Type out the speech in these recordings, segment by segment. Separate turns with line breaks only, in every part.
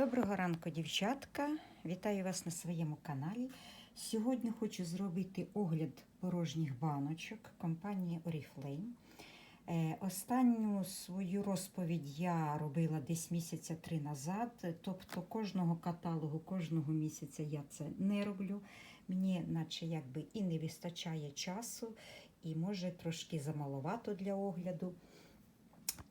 Доброго ранку, дівчатка! Вітаю вас на своєму каналі. Сьогодні хочу зробити огляд порожніх баночок компанії Oriflame. Е, Останню свою розповідь я робила десь місяця три назад. Тобто кожного каталогу, кожного місяця я це не роблю. Мені, наче якби і не вистачає часу, і може трошки замаловато для огляду.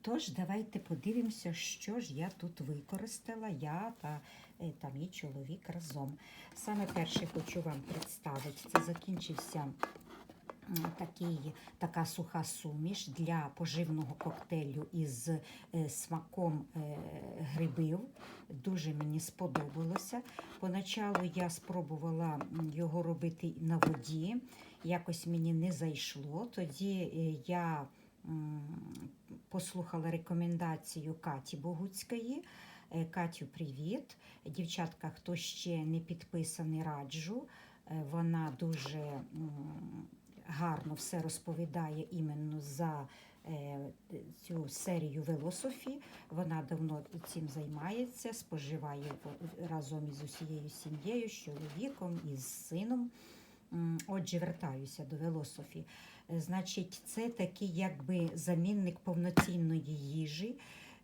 Тож, давайте подивимося, що ж я тут використала, я та е, та мій чоловік разом. Саме перше хочу вам представити, це закінчився такий, така суха суміш для поживного коктейлю із е, смаком е, грибів. Дуже мені сподобалося. Поначалу я спробувала його робити на воді, якось мені не зайшло. Тоді я послухала рекомендацію Каті Богуцької. Е, Катю, привіт. Дівчатка, хто ще не підписаний, раджу. Е, Вона дуже гарно все розповідає іменно за е, цю серію Велософі. Вона давно цим займається, споживає разом із усією сім'єю, з чоловіком, із сином. Отже, вертаюся до Велософі. Е, Значить, це такий якби замінник повноцінної їжі.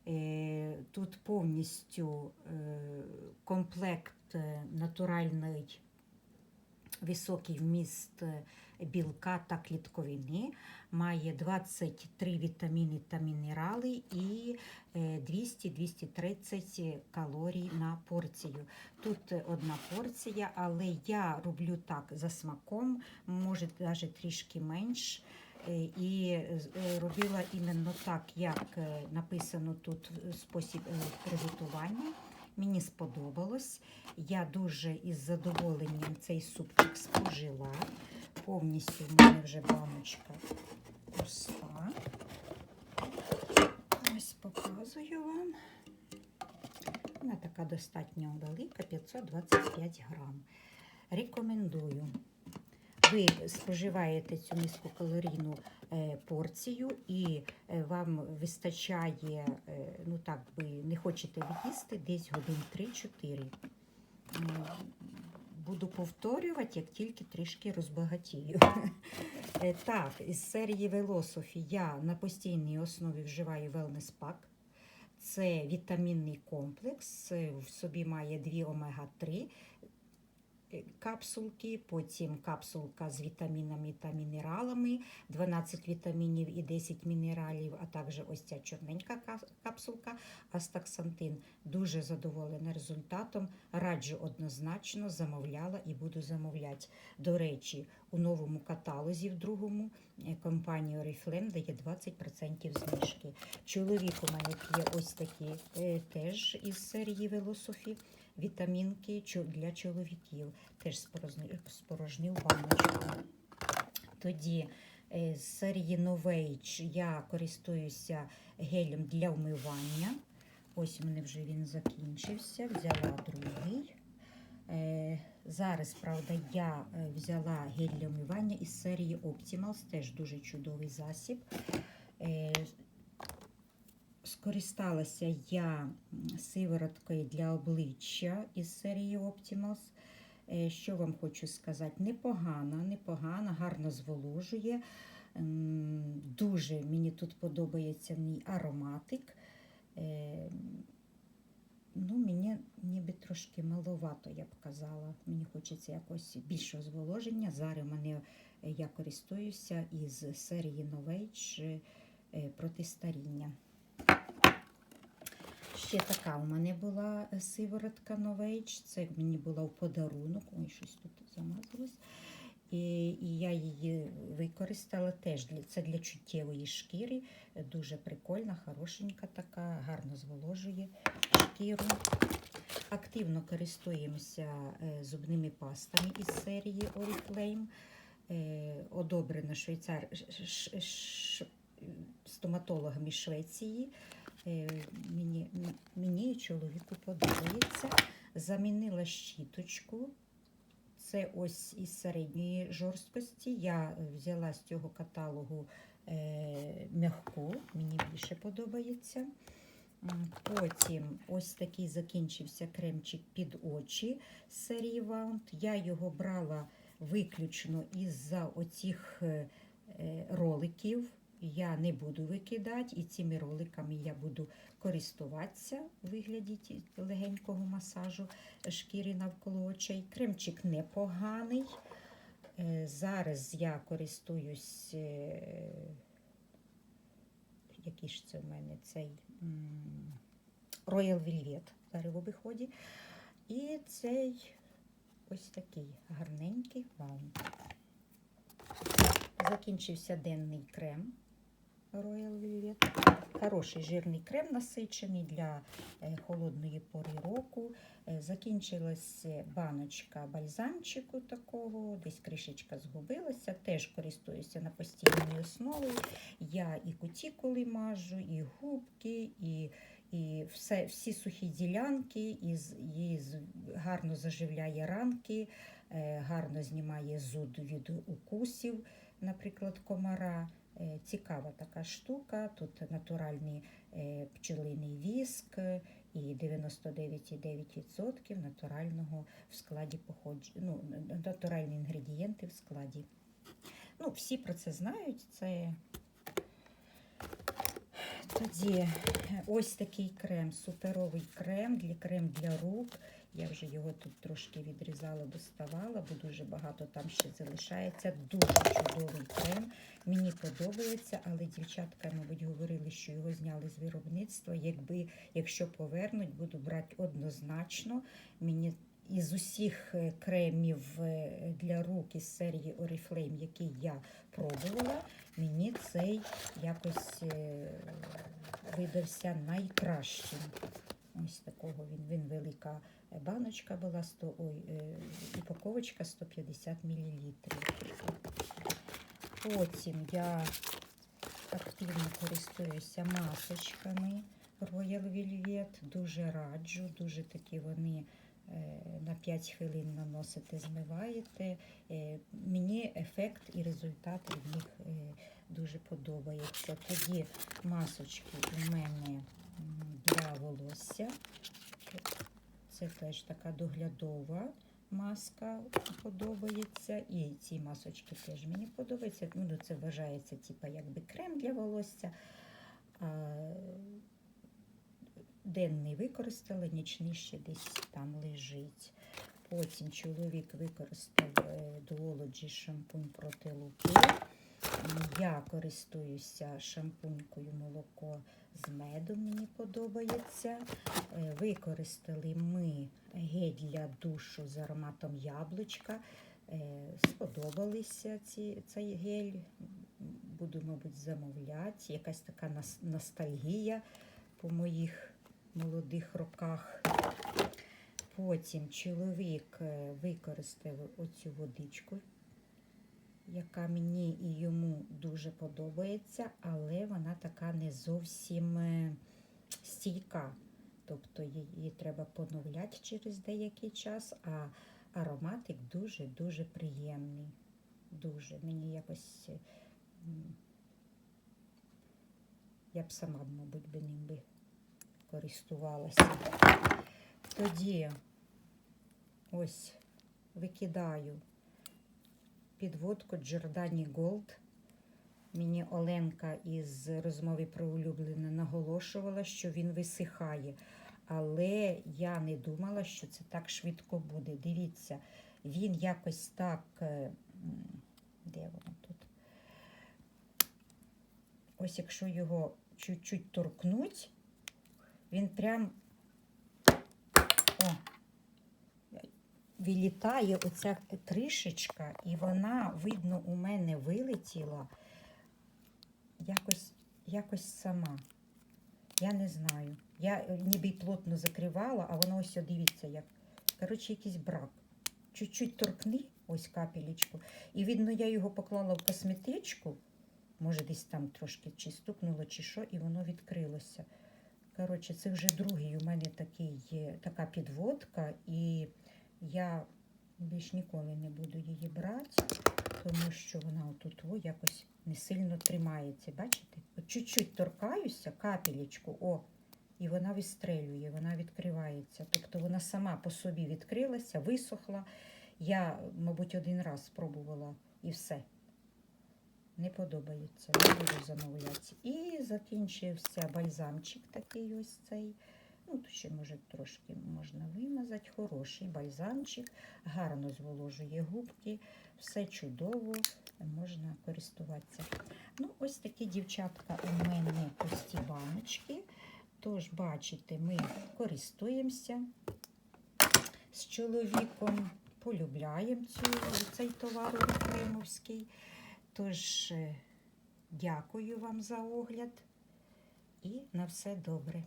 Е, Тут повністю е, комплект натуральний високий вміст білка та клітковини, має 23 вітаміни та мінерали і е, 200-230 калорій на порцію. Тут е, одна порція, але я роблю так за смаком, може навіть трішки менш. Е, І е, робила іменно так, як е, написано тут е, спосіб е, приготування. Мені сподобалось. Я дуже із задоволенням цей супчик спожила. Повністю в мене вже баночка пуста. Ось показую вам. Вона така достатньо велика, 525 грам. Рекомендую. Ви споживаєте цю низькокалорійну е, порцію і е, вам вистачає, е, ну так ви не хочете від'їсти десь годин 3-4. Буду повторювати, як тільки трішки розбагатію. Е, Так, із серії Велософі я на постійній основі вживаю Wellness Pack. Це вітамінний комплекс, в собі має дві омега-3 е, капсулки, потім капсулка з вітамінами та мінералами, 12 вітамінів і 10 мінералів, а також ось ця чорненька капсулка Астаксантин. Дуже задоволена результатом. Раджу однозначно, замовляла і буду замовляти. До речі, у новому каталозі, в другому, е, компанія Oriflame дає 20% знижки. Чоловік у мене є ось такі е, теж із серії Велософі вітамінки для чоловіків. Теж спорожнив баночку. Тоді е, з серії Novage я користуюся гелем для вмивання. Ось у мене вже він закінчився. Взяла другий. Е, Зараз, правда, я е, взяла гель для вмивання із серії Optimals, теж дуже чудовий засіб. Скористалася я сивороткою для обличчя із серії Optimals. Е, Що вам хочу сказати? Непогана, непогана, гарно зволожує. Дуже мені тут подобається мій ароматик. Е, Ну, мені ніби трошки маловато, я б казала. Мені хочеться якось більшого зволоження. Зараз мене е, я користуюся із серії Novage проти старіння. Ще така у мене була е, сиворотка Novage. Це мені була в подарунок. Ой, щось тут замазалось. І, і я її використала теж для це для чуттєвої шкіри. Е, Дуже прикольна, хорошенька така, гарно зволожує шкіру. Активно користуємося е, зубними пастами із серії Oriflame. Одобрено швейцар ш- ш- ш- стоматологами Швеції. Е, Мені, мені чоловіку подобається. Замінила щіточку. Це ось із середньої жорсткості. Я взяла з цього каталогу е, м'яку, мені більше подобається. Потім ось такий закінчився кремчик під очі з серії Wound. Я його брала виключно із-за оцих е, роликів. Я не буду викидати, і цими роликами я буду користуватися у вигляді легенького масажу шкіри навколо очей. Кремчик непоганий. Е, Зараз я користуюсь, е, який ж це в мене цей Royal Velvet зараз в обиході. І цей ось такий гарненький ваун. Закінчився денний крем Royal Velvet. Хороший жирний крем насичений для е, холодної пори року. Е, Закінчилась баночка бальзамчику такого, десь кришечка згубилася. Теж користуюся на постійній основі. Я і кутікули мажу, і губки, і, і все, всі сухі ділянки, і, і гарно заживляє ранки, е, гарно знімає зуд від укусів, наприклад, комара. Е, Цікава така штука. Тут натуральний е, пчелиний віск е, і 99,9% натурального в складі походж... Ну, натуральні інгредієнти в складі. Ну, всі про це знають. Це тоді е, ось такий крем, суперовий крем для крем для рук. Я вже його тут трошки відрізала, доставала, бо дуже багато там ще залишається. Дуже чудовий крем. Мені подобається, але дівчатка, мабуть, говорили, що його зняли з виробництва. Якби, якщо повернуть, буду брати однозначно. Мені із усіх е, кремів е, для рук із серії Oriflame, який я пробувала, мені цей якось е, видався найкращим. Ось такого він, він велика баночка була, 100, ой, е, упаковочка 150 мл. Потім я активно користуюся масочками Royal Velvet. Дуже раджу, дуже такі вони на 5 хвилин наносите, змиваєте. Е, Мені ефект і результат від них е, дуже подобається. Тоді масочки у мене для волосся. Це теж така доглядова маска подобається. І ці масочки теж мені подобаються. Ну, це вважається типа, якби крем для волосся. Денний використала, нічний ще десь там лежить. Потім чоловік використав е, Duology шампунь проти лупи. Я користуюся шампунькою молоко з медом, мені подобається. Е, Використали ми гель для душу з ароматом яблучка. Е, Сподобалися ці, цей гель. Буду, мабуть, замовляти. Якась така ностальгія по моїх молодих роках. Потім чоловік е, використав оцю водичку, яка мені і йому дуже подобається, але вона така не зовсім е, стійка. Тобто її треба поновляти через деякий час, а ароматик дуже-дуже приємний. Дуже. Мені якось я б сама, мабуть, би ним би користувалася. Тоді ось викидаю підводку Giordani Gold. Мені Оленка із розмови про улюблене наголошувала, що він висихає. Але я не думала, що це так швидко буде. Дивіться, він якось так. е, Де воно тут? Ось якщо його чуть-чуть торкнуть, він прям о, вилітає оця кришечка, і вона, видно, у мене вилетіла якось, якось сама. Я не знаю. Я е, ніби й плотно закривала, а воно ось, дивіться, як. Коротше, якийсь брак. Чуть-чуть торкни, ось капелечку. І видно, я його поклала в косметичку. Може, десь там трошки чи стукнуло, чи що, і воно відкрилося. Коротше, це вже другий у мене такий, така підводка, і я більш ніколи не буду її брати, тому що вона отут о, якось не сильно тримається. Бачите? Чуть-чуть торкаюся, капелечку, о, і вона вистрелює, вона відкривається. Тобто вона сама по собі відкрилася, висохла. Я, мабуть, один раз спробувала і все. Не подобається, не буду замовляти. І закінчився бальзамчик такий ось цей. Ну, то ще, може, трошки можна вимазати. Хороший бальзамчик, гарно зволожує губки, все чудово, можна користуватися. Ну, ось такі дівчатка у мене пусті баночки. Тож, бачите, ми користуємося з чоловіком, полюбляємо цю, цей товар Ефремовський. Тож, е, дякую вам за огляд і на все добре.